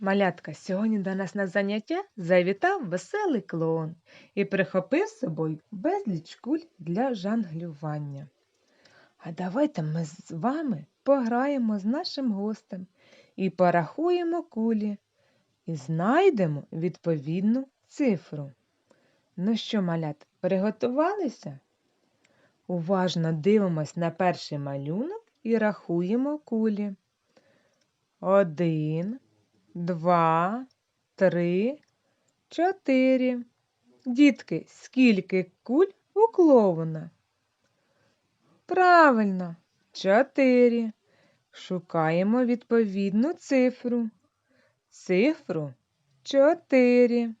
Малятка, сьогодні до нас на заняття завітав веселий клоун і прихопив з собою безліч куль для жонглювання. А давайте ми з вами пограємо з нашим гостем і порахуємо кулі і знайдемо відповідну цифру. Ну що, малят, приготувалися? Уважно дивимось на перший малюнок і рахуємо кулі. Один, два, три, чотири. Дітки, скільки куль у клоуна? Правильно, чотири. Шукаємо відповідну цифру. Цифру чотири.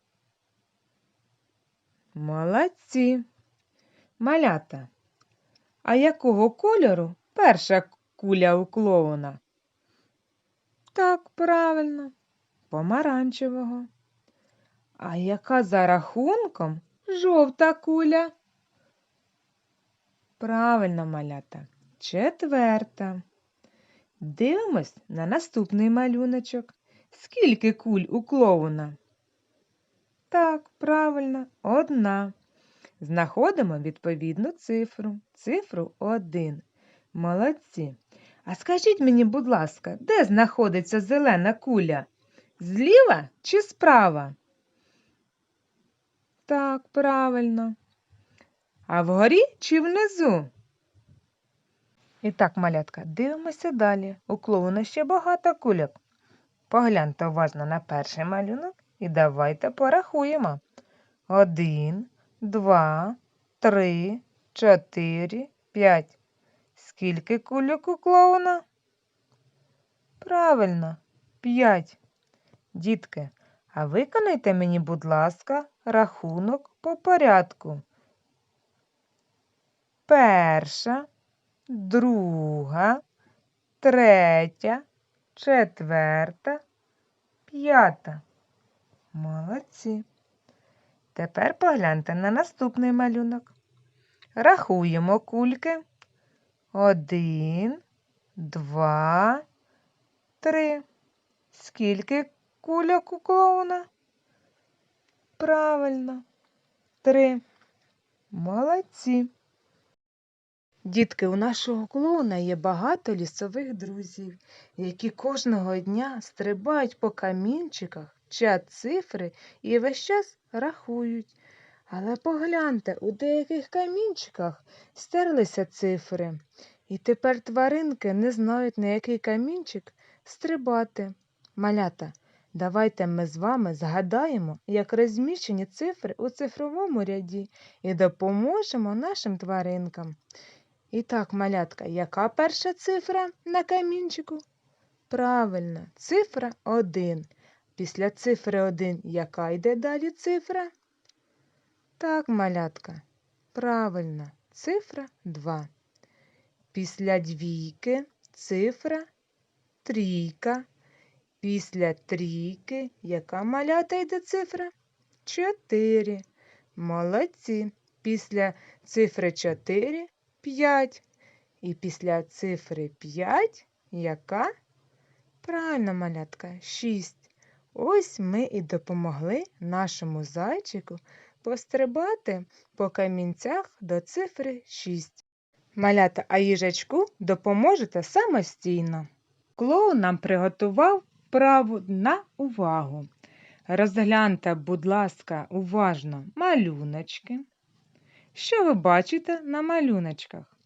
Молодці. Малята. А якого кольору перша куля у клоуна? Так, правильно, помаранчевого. А яка за рахунком жовта куля? Правильно, малята, четверта. Дивимось на наступний малюночок. Скільки куль у клоуна? Так, правильно, одна. Знаходимо відповідну цифру. Цифру один. Молодці. А скажіть мені, будь ласка, де знаходиться зелена куля? Зліва чи справа? Так, правильно. А вгорі чи внизу? І так, малятка, дивимося далі. У клоуна ще багато кульок. Погляньте уважно на перший малюнок і давайте порахуємо. Один, два, три, чотири, п'ять. Скільки кульок у клоуна? Правильно, п'ять. Дітки, а виконайте мені, будь ласка, рахунок по порядку. Перша, друга, третя, четверта, п'ята. Молодці. Тепер погляньте на наступний малюнок. Рахуємо кульки. Один, два, три. Скільки кульок у клоуна? Правильно, три. Молодці. Дітки, у нашого клоуна є багато лісових друзів, які кожного дня стрибають по камінчиках, вчать цифри і весь час рахують. Але погляньте, у деяких камінчиках стерлися цифри, і тепер тваринки не знають, на який камінчик стрибати. Малята, давайте ми з вами згадаємо, як розміщені цифри у цифровому ряді і допоможемо нашим тваринкам. І так, малятка, яка перша цифра на камінчику? Правильно, цифра 1. Після цифри 1 яка йде далі цифра? Так, малятка. Правильно, цифра 2. Після двійки цифра трійка. Після трійки яка малята йде цифра? 4. Молодці. Після цифри 4 5. І після цифри 5 яка? Правильно, малятка, 6. Ось ми і допомогли нашому зайчику пострибати по камінцях до цифри 6. Малята, а їжачку допоможете самостійно. Клоун нам приготував вправу на увагу. Розгляньте, будь ласка, уважно малюночки. Що ви бачите на малюночках?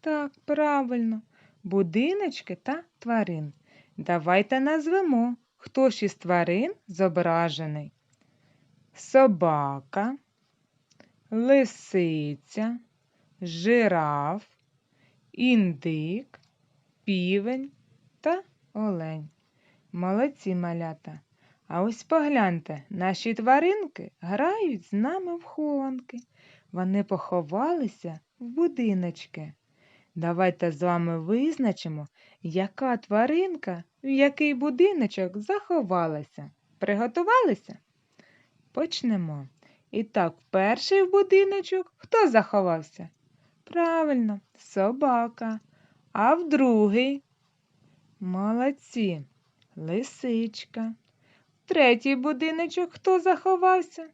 Так, правильно, будиночки та тварин. Давайте назвемо, хто ж із тварин зображений. Собака, лисиця, жираф, індик, півень та олень. Молодці малята. А ось погляньте, наші тваринки грають з нами в хованки. Вони поховалися в будиночки. Давайте з вами визначимо, яка тваринка в який будиночок заховалася. Приготувалися? Почнемо. І так, перший в будиночок хто заховався? Правильно, собака. А в другий? Молодці, лисичка. третій будиночок хто заховався?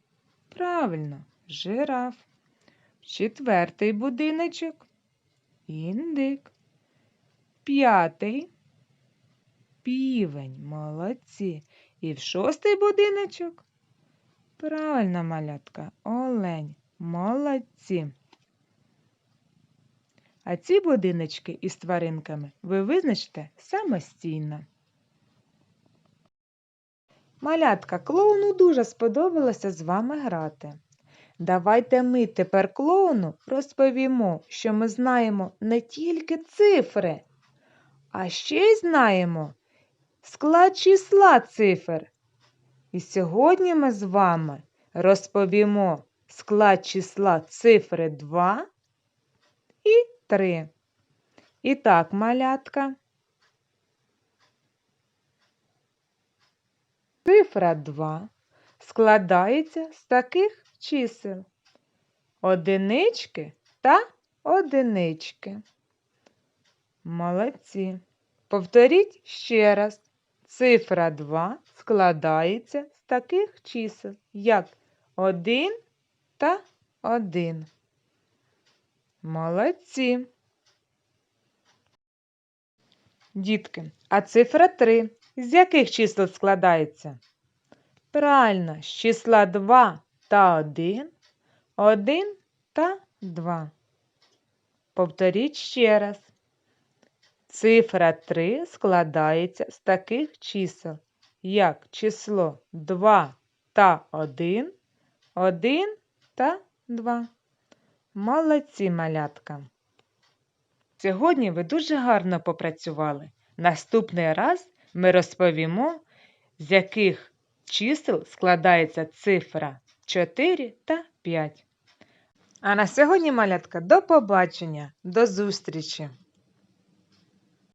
Правильно, жираф. Четвертий будиночок індик. П'ятий півень. Молодці. І в шостий будиночок. Правильно, малятка, олень. Молодці. А ці будиночки із тваринками ви визначите самостійно. Малятка, клоуну дуже сподобалося з вами грати. Давайте ми тепер клоуну розповімо, що ми знаємо не тільки цифри, а ще й знаємо склад числа цифр. І сьогодні ми з вами розповімо склад числа цифри 2 і 3. І так, малятка. Цифра 2 складається з таких чисел одинички та одинички. Молодці. Повторіть ще раз. Цифра 2 складається з таких чисел, як 1 та 1. Молодці. Дітки, а цифра 3 з яких чисел складається? Правильно, з числа 2 та 1, 1 та 2. Повторіть ще раз. Цифра 3 складається з таких чисел, як число 2 та 1, 1 та 2. Молодці, малятка. Сьогодні ви дуже гарно попрацювали. Наступний раз ми розповімо, з яких чисел складається цифра 4 та 5. А на сьогодні, малятка, до побачення, до зустрічі!